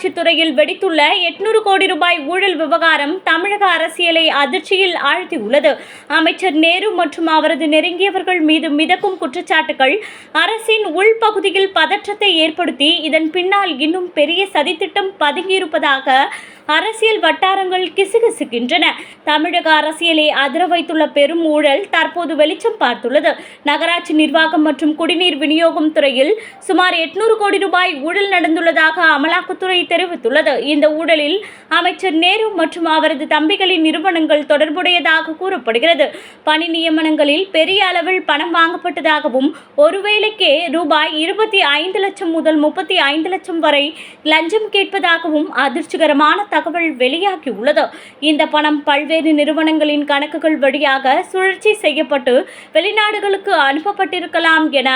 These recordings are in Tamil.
உள்ளாட்சித்துறையில் வெடித்துள்ள எட்நூறு கோடி ரூபாய் ஊழல் விவகாரம் தமிழக அரசியலை அதிர்ச்சியில் ஆழ்த்தியுள்ளது. அமைச்சர் நேரு மற்றும் அவரது நெருங்கியவர்கள் மீது மிதக்கும் குற்றச்சாட்டுகள் அரசின் உள்பகுதியில் பதற்றத்தை ஏற்படுத்தி இதன் பின்னால் இன்னும் பெரிய சதித்திட்டம் பதுங்கியிருப்பதாக அரசியல் வட்டாரங்கள் கிசுகிசுக்கின்றன. தமிழக அரசியலை அதிர வைத்துள்ள பெரும் ஊழல் தற்போது வெளிச்சம் பார்த்துள்ளது. நகராட்சி நிர்வாகம் மற்றும் குடிநீர் விநியோகம் துறையில் சுமார் எட்நூறு கோடி ரூபாய் ஊழல் நடந்துள்ளதாக அமலாக்கத்துறை தெரிவித்துள்ளது. இந்த ஊழலில் அமைச்சர் நேரு மற்றும் அவரது தம்பிகளின் நிறுவனங்கள் தொடர்புடையதாக கூறப்படுகிறது. பணி நியமனங்களில் பெரிய அளவில் பணம் வாங்கப்பட்டதாகவும் ஒருவேளைக்கே ரூபாய் இருபத்தி ஐந்து லட்சம் முதல் முப்பத்தி ஐந்து லட்சம் வரை லஞ்சம் கேட்பதாகவும் அதிர்ச்சிகரமான தகவல் வெளியாகியுள்ளது. இந்த பணம் பல்வேறு நிறுவனங்களின் கணக்குகள் வழியாக சுழற்சி செய்யப்பட்டு வெளிநாடுகளுக்கு அனுப்பப்பட்டிருக்கலாம் என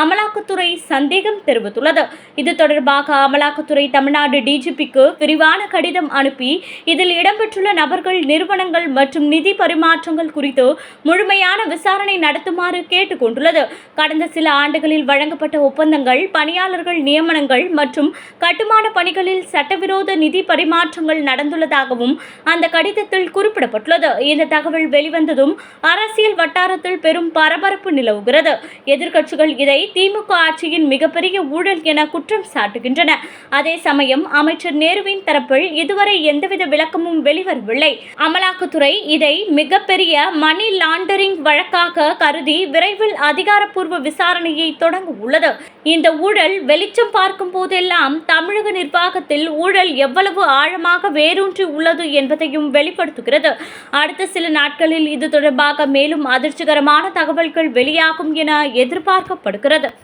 அமலாக்கத்துறை சந்தேகம் தெரிவித்துள்ளது. இது தொடர்பாக அமலாக்கத்துறை தமிழ்நாடு டிஜிபிக்கு விரிவான கடிதம் அனுப்பி இதில் இடம்பெற்றுள்ள நபர்கள் நிறுவனங்கள் மற்றும் நிதி பரிமாற்றங்கள் குறித்து முழுமையான விசாரணை நடத்துமாறு கேட்டுக்கொண்டுள்ளது. கடந்த சில ஆண்டுகளில் வழங்கப்பட்ட ஒப்பந்தங்கள் பணியாளர்கள் நியமனங்கள் மற்றும் கட்டுமான பணிகளில் சட்டவிரோத நிதி பரிமாற்றம் மாற்றங்கள் நடந்துள்ளதாகவும் அந்த கடிதத்தில் குறிப்பிடப்பட்டுள்ளது. இந்த தகவல் வெளிவந்ததும் அரசியல் வட்டாரத்தில் பெரும் பரபரப்பு நிலவுகிறது. எதிர்க்கட்சிகள் இதை திமுக ஆட்சியின் மிகப்பெரிய ஊழல் என குற்றம் சாட்டுகின்றன. அதே சமயம் அமைச்சர் நேருவின் தரப்பில் இதுவரை எந்தவித விளக்கமும் வெளிவரவில்லை. அமலாக்கத்துறை இதை மிகப்பெரிய மணி லாண்டரிங் வழக்காக கருதி விரைவில் அதிகாரப்பூர்வ விசாரணையை தொடங்க உள்ளது. இந்த ஊழல் வெளிச்சம் பார்க்கும் போதெல்லாம் தமிழக நிர்வாகத்தில் ஊழல் எவ்வளவு ஆழமாக ஆழமாக வேரூன்றி உள்ளது என்பதையும் வெளிப்படுத்துகிறது. அடுத்த சில நாட்களில் இது தொடர்பாக மேலும் அதிர்ச்சிகரமான தகவல்கள் வெளியாகும் என எதிர்பார்க்கப்படுகிறது.